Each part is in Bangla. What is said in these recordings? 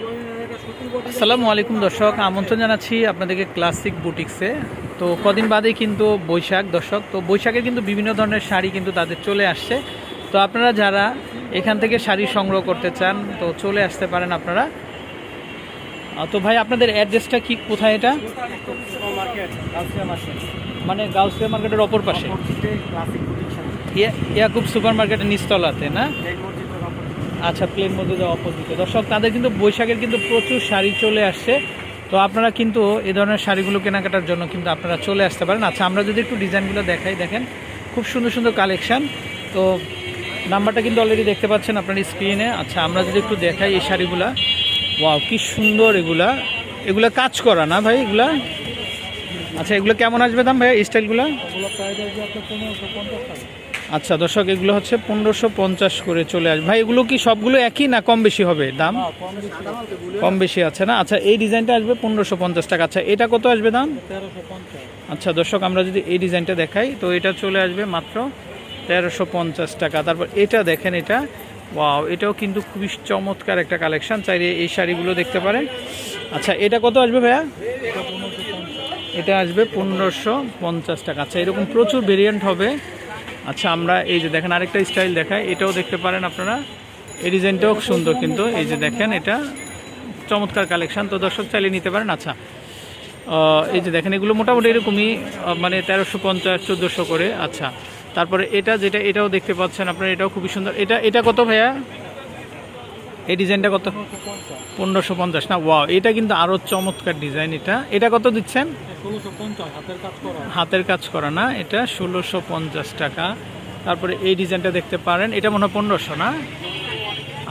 আসসালামু আলাইকুম দর্শক আমন্ত্রণ জানাচ্ছি আপনাদেরকে ক্লাসিক বুটিক্সে তো কদিন বাদেই কিন্তু বৈশাখ দর্শক তো বৈশাখে কিন্তু বিভিন্ন ধরনের শাড়ি কিন্তু তাদের চলে আসছে। তো আপনারা যারা এখান থেকে শাড়ি সংগ্রহ করতে চান তো চলে আসতে পারেন আপনারা। তো ভাই আপনাদের অ্যাড্রেসটা কি কোথায় এটা? মানে গাউসিয়া মার্কেটের অপর পাশে। ইয়া- ইয়াকুব সুপার মার্কেটের নিচতলাতে না? আচ্ছা প্লেন মধ্যে যাওয়া অপোজিটে দর্শক, তাদের কিন্তু বৈশাখের কিন্তু প্রচুর শাড়ি চলে আসছে। তো আপনারা কিন্তু এ ধরনের শাড়িগুলো কেনাকাটার জন্য কিন্তু আপনারা চলে আসতে পারেন। আচ্ছা আমরা যদি একটু ডিজাইনগুলো দেখাই, দেখেন, খুব সুন্দর সুন্দর কালেকশান। তো নাম্বারটা কিন্তু অলরেডি দেখতে পাচ্ছেন আপনার স্ক্রিনে আচ্ছা আমরা যদি একটু দেখাই এই শাড়িগুলা। ওয়াও কি সুন্দর এগুলা। এগুলা কাজ করা না ভাই এগুলা? আচ্ছা এগুলো কেমন আসবে দাম ভাই স্টাইলগুলো আচ্ছা দর্শক এগুলো হচ্ছে পনেরোশো পঞ্চাশ করে চলে আসবে। ভাই এগুলো কি সবগুলো একই না কম বেশি হবে দাম? কম বেশি আছে না? আচ্ছা এই ডিজাইনটা আসবে পনেরোশো পঞ্চাশ টাকা। আচ্ছা এটা কত আসবে দাম? আচ্ছা দর্শক আমরা যদি এই ডিজাইনটা দেখাই তো এটা চলে আসবে মাত্র তেরোশো পঞ্চাশ টাকা। তারপর এটা দেখেন এটা। ওয়াও এটাও কিন্তু খুবই চমৎকার একটা কালেকশন। চাইলে এই শাড়িগুলো দেখতে পারেন। আচ্ছা এটা কত আসবে ভাইয়া? এটা আসবে পনেরোশো পঞ্চাশ টাকা। আচ্ছা এরকম প্রচুর ভেরিয়েন্ট হবে। আচ্ছা আমরা এই যে দেখেন আরেকটা স্টাইল দেখায় এটাও দেখতে পারেন আপনারা। এই ডিজাইনটাও সুন্দর কিন্তু, এই যে দেখেন এটা চমৎকার কালেকশান। তো দর্শক চাইলে নিতে পারেন। আচ্ছা এই যে দেখেন, এগুলো মোটামুটি এরকমই মানে তেরোশো পঞ্চাশ, চোদ্দোশো করে। আচ্ছা তারপরে এটা যেটা, এটাও দেখতে পাচ্ছেন আপনারা, এটাও খুবই সুন্দর। এটা এটা কত ভাইয়া? এই ডিজাইনটা কত? পনেরোশো পঞ্চাশ। না ওয়াও এটা কিন্তু আরও চমৎকার ডিজাইন এটা। এটা কত দিচ্ছেন? হাতের কাজ করা না, এটা ষোলোশো পঞ্চাশ টাকা। তারপরে এই ডিজাইনটা দেখতে পারেন, এটা মনে হয় পনেরোশো, না?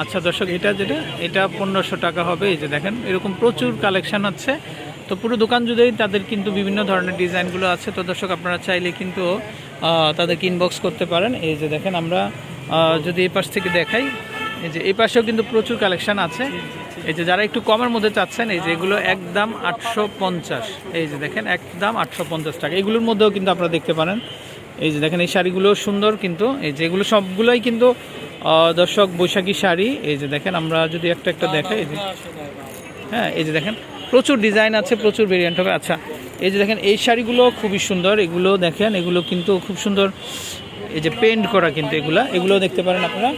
আচ্ছা দর্শক, এটা যেটা, এটা পনেরোশো টাকা হবে, এই যে দেখেন, এরকম প্রচুর কালেকশন আছে। তো পুরো দোকান জুড়েই তাদের কিন্তু বিভিন্ন ধরনের ডিজাইনগুলো আছে। তো দর্শক, আপনারা চাইলে কিন্তু তাদেরকে ইনবক্স করতে পারেন। এই যে দেখেন, আমরা যদি এই পাশ থেকে দেখাই এই যে এই পাশেও কিন্তু প্রচুর কালেকশন আছে এই যে যারা একটু কমের মধ্যে চাচ্ছেন এই যে এগুলো একদম আটশো পঞ্চাশ এই যে দেখেন একদম আটশো পঞ্চাশ টাকা এগুলোর মধ্যেও কিন্তু আপনারা দেখতে পারেন এই যে দেখেন এই শাড়িগুলো সুন্দর কিন্তু এই যে এগুলো সবগুলোই কিন্তু দর্শক বৈশাখী শাড়ি এই যে দেখেন আমরা যদি একটা একটা দেখাই এই যে হ্যাঁ এই যে দেখেন প্রচুর ডিজাইন আছে প্রচুর ভেরিয়েন্ট হবে আচ্ছা এই যে দেখেন এই শাড়িগুলো খুবই সুন্দর এগুলো দেখেন এগুলো কিন্তু খুব সুন্দর এই যে পেন্ট করা কিন্তু এগুলা, এগুলো দেখতে পারেন আপনারা।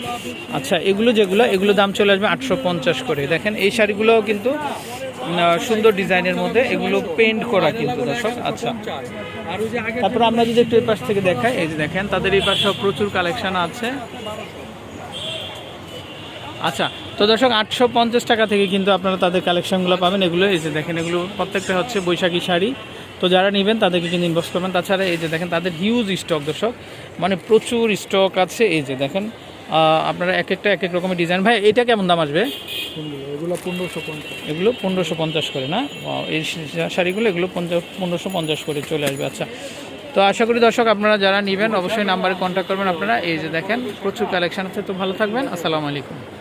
আচ্ছা এগুলো যেগুলো, এগুলো দাম চলে আসবে আটশো পঞ্চাশ করে। দেখেন, এই শাড়িগুলোও কিন্তু সুন্দর ডিজাইনের মধ্যে এগুলো পেন্ট করা কিন্তু, দর্শক। আচ্ছা। তারপর আমরা যদি একটু এই পাশ থেকে দেখাই, এই যে দেখেন, তাদের এই পাশেও প্রচুর কালেকশন আছে। আচ্ছা তো দর্শক, আটশো পঞ্চাশ টাকা থেকে কিন্তু আপনারা তাদের কালেকশনগুলো পাবেন। এগুলো, এই যে দেখেন, এগুলো প্রত্যেকটা হচ্ছে বৈশাখী শাড়ি। তো যারা নেবেন তাদেরকে কিন্তু ইনবক্স করবেন। তাছাড়া এই যে দেখেন তাদের হিউজ স্টক দর্শক মানে প্রচুর স্টক আছে। এই যে দেখেন আপনারা এক একটা এক এক রকমের ডিজাইন ভাই এটা কেমন দাম আসবে? এগুলো পনেরোশো পঞ্চাশ। এগুলো পনেরোশো পঞ্চাশ করে না? এই শাড়িগুলো এগুলো পনেরোশো পঞ্চাশ করে চলে আসবে। আচ্ছা তো আশা করি দর্শক আপনারা যারা নেবেন অবশ্যই নাম্বারে কন্ট্যাক্ট করবেন আপনারা। এই যে দেখেন প্রচুর কালেকশান আছে তো ভালো থাকবেন। আসসালামু আলাইকুম।